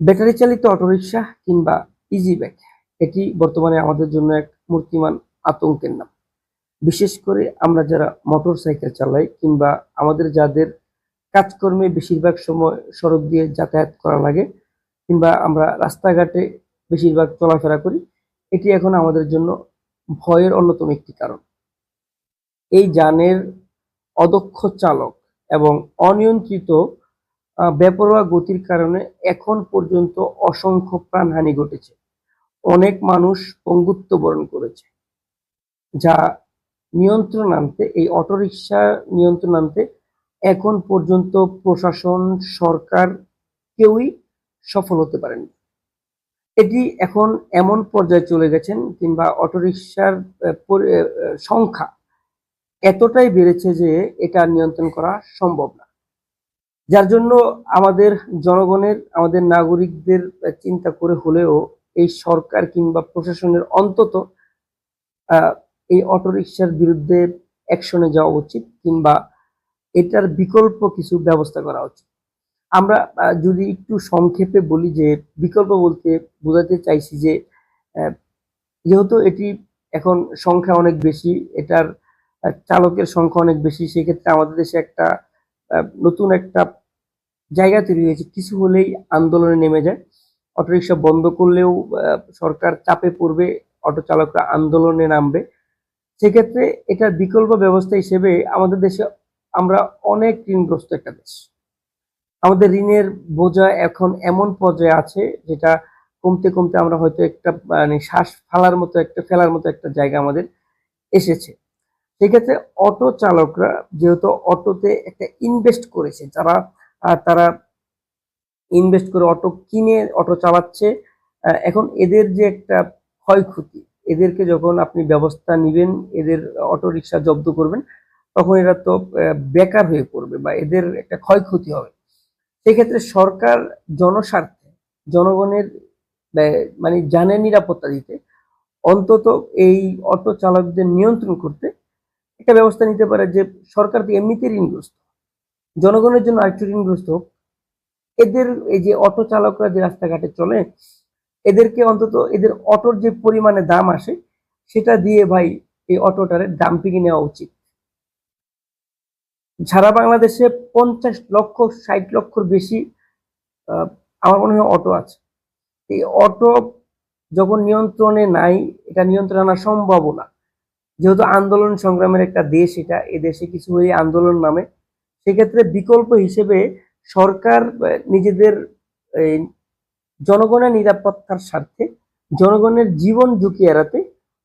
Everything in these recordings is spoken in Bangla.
ব্যাটারি চালিত অটোরিকশা কিংবা ইজি ব্যাগ এটি বর্তমানে আমাদের জন্য এক মূর্তিমান আতঙ্কের নাম। বিশেষ করে আমরা যারা মোটর সাইকেল চালাই কিংবা আমাদের যাদের কাজকর্মে বেশিরভাগ সময় সড়ক দিয়ে যাতায়াত করা লাগে কিংবা আমরা রাস্তাঘাটে বেশিরভাগ চলাফেরা করি, এটি এখন আমাদের জন্য ভয়ের অন্যতম একটি কারণ। এই যানের অদক্ষ চালক এবং অনিয়ন্ত্রিত বেপরোয়া গতির কারণে এখন পর্যন্ত অসংখ্য প্রাণহানি ঘটেছে। অনেক মানুষ পঙ্গুত্ব বরণ করেছে, যা নিয়ন্ত্রণ আনতে, এই অটোরিকশা নিয়ন্ত্রণ আনতে এখন পর্যন্ত প্রশাসন, সরকার কেউই সফল হতে পারেনি এটি এখন এমন পর্যায়ে চলে গেছেন কিংবা অটোরিকশার সংখ্যা এতটাই বেড়েছে যে এটা নিয়ন্ত্রণ করা সম্ভব না। যার জন্য আমাদের জনগণের, আমাদের নাগরিকদের চিন্তা করে হলেও এই সরকার কিংবা প্রশাসনের অন্তত এই অটোরিকশার বিরুদ্ধে অ্যাকশনে যাওয়া উচিত কিংবা এটার বিকল্প কিছু ব্যবস্থা করা উচিত। আমরা যদি একটু সংক্ষেপে বলি যে, বিকল্প বলতে বোঝাতে চাইছি যে যেহেতু এটি এখন সংখ্যা অনেক বেশি, এটার চালকের সংখ্যা অনেক বেশি, সেক্ষেত্রে আমাদের দেশে একটা নতুন একটা জায়গা তৈরি হয়েছে। কিছু হলেই আন্দোলনে নেমে যায়। অটোরিকশা বন্ধ করলেও সরকার চাপে পড়বে, অটো চালকরা আন্দোলনে নামবে। সেক্ষেত্রে এটার বিকল্প ব্যবস্থা হিসেবে আমাদের দেশে আমরা অনেক ঋণগ্রস্ত একটা দেশ। আমাদের ঋণের বোঝা এখন এমন পর্যায়ে আছে, যেটা কমতে কমতে আমরা হয়তো একটা মানে শ্বাস ফালার মতো একটা, ফেলার মতো একটা জায়গা আমাদের এসেছে। সেক্ষেত্রে অটো চালকরা যেহেতু অটোতে একটা ইনভেস্ট করেছে, যারা তারা ইনভেস্ট করে অটো কিনে, অটো চালাচ্ছে এখন এদের যে একটা ক্ষয়ক্ষতি, এদেরকে যখন আপনি ব্যবস্থা নেবেন, এদের অটো রিক্সা জব্দ করবেন, তখন এরা তো বেকার হয়ে পড়বে বা এদের একটা ক্ষয়ক্ষতি হবে। সেক্ষেত্রে সরকার জনস্বার্থে, জনগণের মানে জানের নিরাপত্তা দিতে অন্তত এই অটো চালকদের নিয়ন্ত্রণ করতে একটা ব্যবস্থা নিতে পারে যে সরকার তো এমনিতে ঋণগ্রস্ত। জনগণের জন্য আরেকটু ঋণগ্রস্ত হোক। এদের এই যে অটো চালকরা যে রাস্তাঘাটে চলে, এদেরকে অন্তত এদের অটোর যে পরিমাণে দাম আসে, সেটা দিয়ে ভাই এই অটোটারে ডাম্পিং নেওয়া উচিত। সারা বাংলাদেশে পঞ্চাশ লক্ষ, ষাট লক্ষর বেশি আমার মনে হয় অটো আছে। এই অটো যখন নিয়ন্ত্রণে নাই, এটা নিয়ন্ত্রণ আনা সম্ভব না। যেহেতু আন্দোলন সংগ্রামের একটা দেশ, এটা এ দেশে কিছু হয়ে আন্দোলন নামে। সেক্ষেত্রে বিকল্প হিসেবে সরকার নিজেদের জনগণের নিরাপত্তার স্বার্থে জনগণের জীবন ঝুঁকি এড়াতে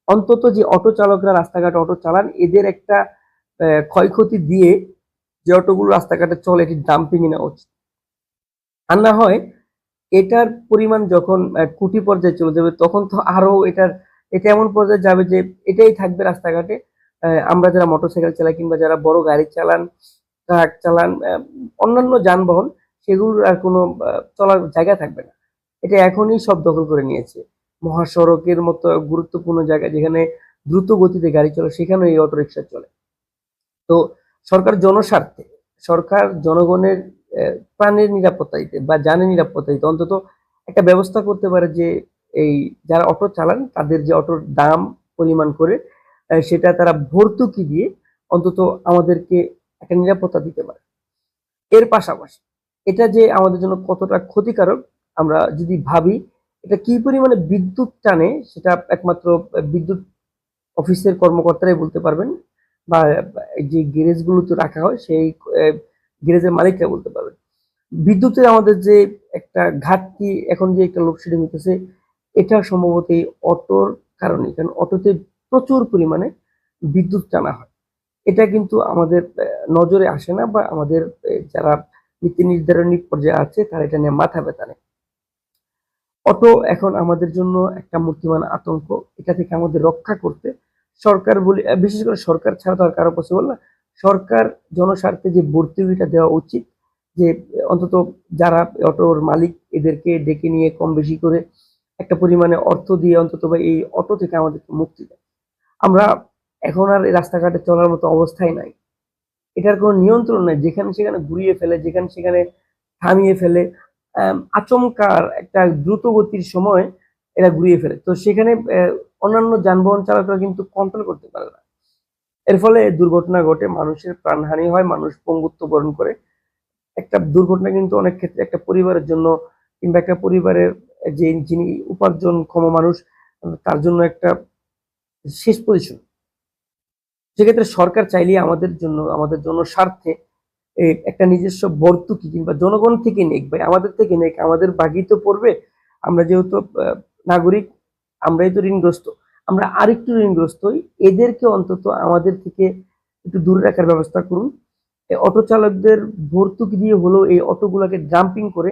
অন্তত যে অটো চালকরা রাস্তাঘাটে অটো চালান, এদের একটা ক্ষয়ক্ষতি দিয়ে যে অটোগুলো রাস্তাঘাটে চলে, এটি ডাম্পিং নেওয়া উচিত। আর না হয় এটার পরিমাণ যখন কোটি পর্যায়ে চলে যাবে, তখন তো আরও এটার এটা এমন পর্যায়ে যাবে যে এটাই থাকবে রাস্তাঘাটে। আমরা যারা মোটরসাইকেল চালাই কিংবা যারা বড় গাড়ি চালান, ট্রাক চালান অন্যান্য যানবাহন, সেগুলোর আর কোনো চলার জায়গা থাকবে না। এটা এখনই সব দখল করে নিয়েছে। মহাসড়কের মতো গুরুত্বপূর্ণ জায়গা যেখানে দ্রুত গতিতে গাড়ি চলে, সেখানেও এই অটোরিকশা চলে। তো সরকার জনস্বার্থে, সরকার জনগণের প্রাণের নিরাপত্তা দিতে বা জানের নিরাপত্তা দিতে অন্তত একটা ব্যবস্থা করতে পারে যে এই যারা অটো চালান, তাদের যে অটোর দাম পরিমাণ করে সেটা তারা ভর্তুকি দিয়ে অন্তত আমাদেরকে একটা নিরাপত্তা দিতে পারে। এর পাশাপাশি এটা যে আমাদের জন্য কতটা ক্ষতিকারক, আমরা যদি ভাবি, এটা কি পরিমাণে বিদ্যুৎ টানে, সেটা একমাত্র বিদ্যুৎ অফিসের কর্মকর্তারাই বলতে পারবেন বা যে গ্যারেজগুলোতে রাখা হয়, সেই গ্যারেজের মালিকরা বলতে পারবেন। বিদ্যুতের আমাদের যে একটা ঘাটতি, এখন যে একটা লোডশেডিং হতেছে এটা সম্ভবত এই অটোর কারণে, কারণ অটোতে প্রচুর পরিমাণে বিদ্যুৎ টানা হয়। এটা কিন্তু আমাদের নজরে আসে না বা আমাদের যারা নীতি নির্ধারণী পর্যায়ে আছে, তারা এটা নিয়ে মাথা ব্যথা নেই অটো এখন আমাদের জন্য একটা মূর্তিমান আতঙ্ক। এটা থেকে আমাদের রক্ষা করতে সরকার বলি বিশেষ করে সরকার ছাড়া তো আর কারও পসিবল না। সরকার জনস্বার্থে যে ভর্তুকিটা দেওয়া উচিত, যে অন্তত যারা অটোর মালিক, এদেরকে ডেকে নিয়ে কম বেশি করে একটা পরিমাণে অর্থ দিয়ে অন্তত বা এই অটো থেকে আমাদেরকে মুক্তি দেয়। আমরা এখন আর রাস্তাঘাটে চলার মতো অবস্থায় নাই। এটার কোনো নিয়ন্ত্রণ নাই। যেখানে সেখানে ঘুরিয়ে ফেলে, যেখানে সেখানে থামিয়ে ফেলে আচমকার একটা দ্রুত গতির সময় এরা ঘুরিয়ে ফেলে। তো সেখানে অন্যান্য যানবাহন চালকরা কিন্তু কন্ট্রোল করতে পারে না। এর ফলে দুর্ঘটনা ঘটে, মানুষের প্রাণহানি হয়, মানুষ পঙ্গুত্ব বরণ করে। একটা দুর্ঘটনা কিন্তু অনেক ক্ষেত্রে একটা পরিবারের জন্য কিংবা একটা পরিবারের যে যিনি উপার্জনক্ষম মানুষ, তার জন্য একটা শেষ পজিশন সেক্ষেত্রে সরকার চাইলে আমাদের জন্য আমাদের জন্য স্বার্থে একটা নিজস্ব ভর্তুকি কিংবা জনগণ থেকে নেক, ভাই, আমাদের থেকে নেক, আমাদের বাকি তো পড়বে। আমরা যেহেতু নাগরিক, আমরাই তো ঋণগ্রস্ত। আমরা আরেকটু ঋণগ্রস্ত হই। এদেরকে অন্তত আমাদের থেকে একটু দূরে রাখার ব্যবস্থা করুন। অটো চালকদের ভর্তুকি দিয়ে হলেও এই অটোগুলোকে ডাম্পিং করে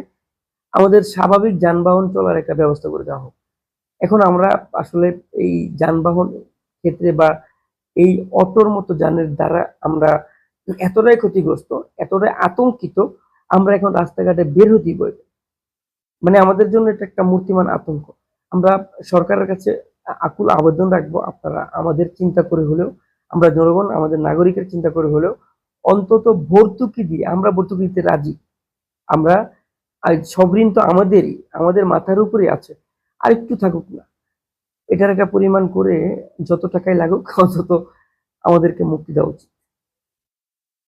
আমাদের স্বাভাবিক যানবাহন চলার একটা ব্যবস্থা করে দেওয়া হোক। এখন আমরা আসলে এই যানবাহন ক্ষেত্রে বা এই অটোর মতো যানের দ্বারা আমরা এতটাই ক্ষতিগ্রস্ত, এতটাই আতঙ্কিত, আমরা এখন রাস্তাঘাটে বের হতেই বই মানে আমাদের জন্য এটা একটা মূর্তিমান আতঙ্ক। আমরা সরকারের কাছে আকুল আবেদন রাখব আপনারা আমাদের চিন্তা করে হলেও, আমরা জনগণ, আমাদের নাগরিকের চিন্তা করে হলেও, অন্তত ভর্তুকি দিয়ে, আমরা ভর্তুকি দিতে রাজি। আমরা আর সব ঋণ তো আমাদেরই, আমাদের মাথার উপরে আছে। আর একটু থাকুক না। এটার একটা পরিমাণ করে যত টাকাই লাগুক, অন্তত আমাদেরকে মুক্তি দেওয়া উচিত।